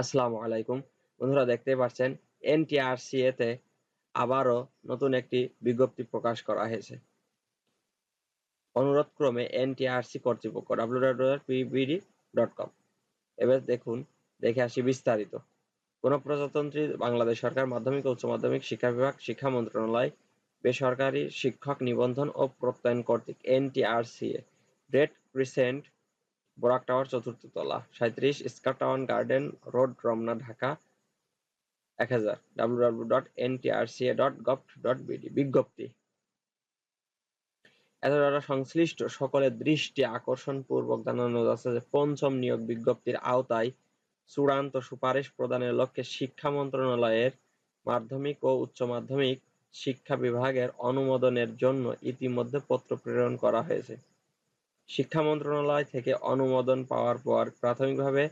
আসসালামু আলাইকুম। বন্ধুরা দেখতে পাচ্ছেন, এনটিআরসিএ তে আবারও নতুন একটি বিজ্ঞপ্তি প্রকাশ করা হয়েছে। অনুরোধ ক্রমে এনটিআরসি কর্তৃপক্ষ, www.pbd.com এবার দেখুন, দেখে আসি বিস্তারিত। গণপ্রজাতন্ত্রী বাংলাদেশ সরকার মাধ্যমিক ও উচ্চ মাধ্যমিক শিক্ষা বিভাগ, শিক্ষা মন্ত্রণালয়, বেসরকারি শিক্ষক নিবন্ধন ও প্রত্যয়ন কর্তৃক NTRCA great crescent Barak tower চতুর্থ তলা সাঁত্রিশ Eskaton garden road, Ramna, Dhaka, এক হাজার W dot NTRCA dot gov dot BD বিজ্ঞপ্তি। এত দ্বারা সংশ্লিষ্ট সকলের দৃষ্টি আকর্ষণ পূর্বক জানানো যাচ্ছে যে পঞ্চম নিয়োগ বিজ্ঞপ্তির আওতায় চূড়ান্ত সুপারিশ প্রদানের লক্ষ্যে শিক্ষা মন্ত্রণালয়ের মাধ্যমিক ও উচ্চ মাধ্যমিক শিক্ষা বিভাগের অনুমোদনের জন্য ইতিমধ্যে পত্র প্রেরণ করা হয়েছে। শিক্ষা মন্ত্রণালয় থেকে অনুমোদন পাওয়ার পর প্রাথমিকভাবে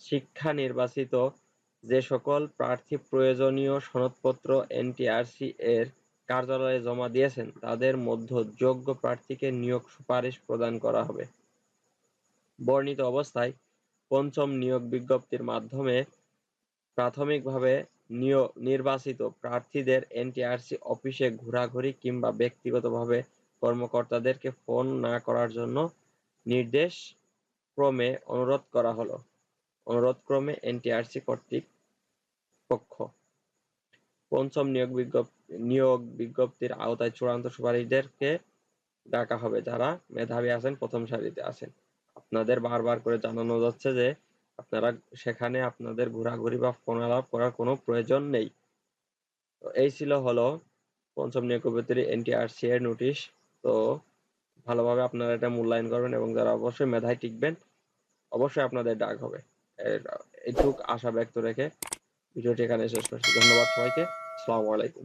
শিক্ষা নির্বাচিত যে সকল প্রার্থী প্রয়োজনীয় সনদপত্র এনটিআরসি এর কার্যালয়ে জমা দিয়েছেন, তাদের মধ্যে যোগ্য প্রার্থীকে নিয়োগ সুপারিশ প্রদান করা হবে। বর্ণিত অবস্থায় পঞ্চম নিয়োগ বিজ্ঞপ্তির মাধ্যমে প্রাথমিকভাবে নিয়োগ নির্বাচিত প্রার্থীদের এনটিআরসি অফিসে ঘোরাঘুরি কিংবা ব্যক্তিগতভাবে কর্মকর্তাদেরকে ফোন না করার জন্য নির্দেশ ক্রমে অনুরোধ করা হলো। অনুরোধ ক্রমে এনটিআরসি কর্তৃক পক্ষ। পঞ্চম নিয়োগ বিজ্ঞপ্তি নিয়োগ বিজ্ঞপ্তির আওতায় চূড়ান্ত সুপারিশদেরকে ডাকা হবে। যারা মেধাবী আছেন, প্রথম সারিতে আছেন। আপনাদের বারবার করে জানানো যাচ্ছে যে আপনারা সেখানে আপনাদের ঘোরাঘুরি বা ফোন আলাপ করার কোনো প্রয়োজন নেই। তো এই ছিল হলো পঞ্চম নিয়োগ বিজ্ঞপ্তির এনটিআরসি এর নোটিশ। তো ভালোভাবে আপনারা এটা মূল্যায়ন করবেন এবং যারা অবশ্যই মেধায় টিকবেন, অবশ্যই আপনাদের ডাক হবে। এইটুক আশা ব্যক্ত রেখে ভিডিওটি এখানে শেষ করছি। ধন্যবাদ সবাইকে। আসসালামু আলাইকুম।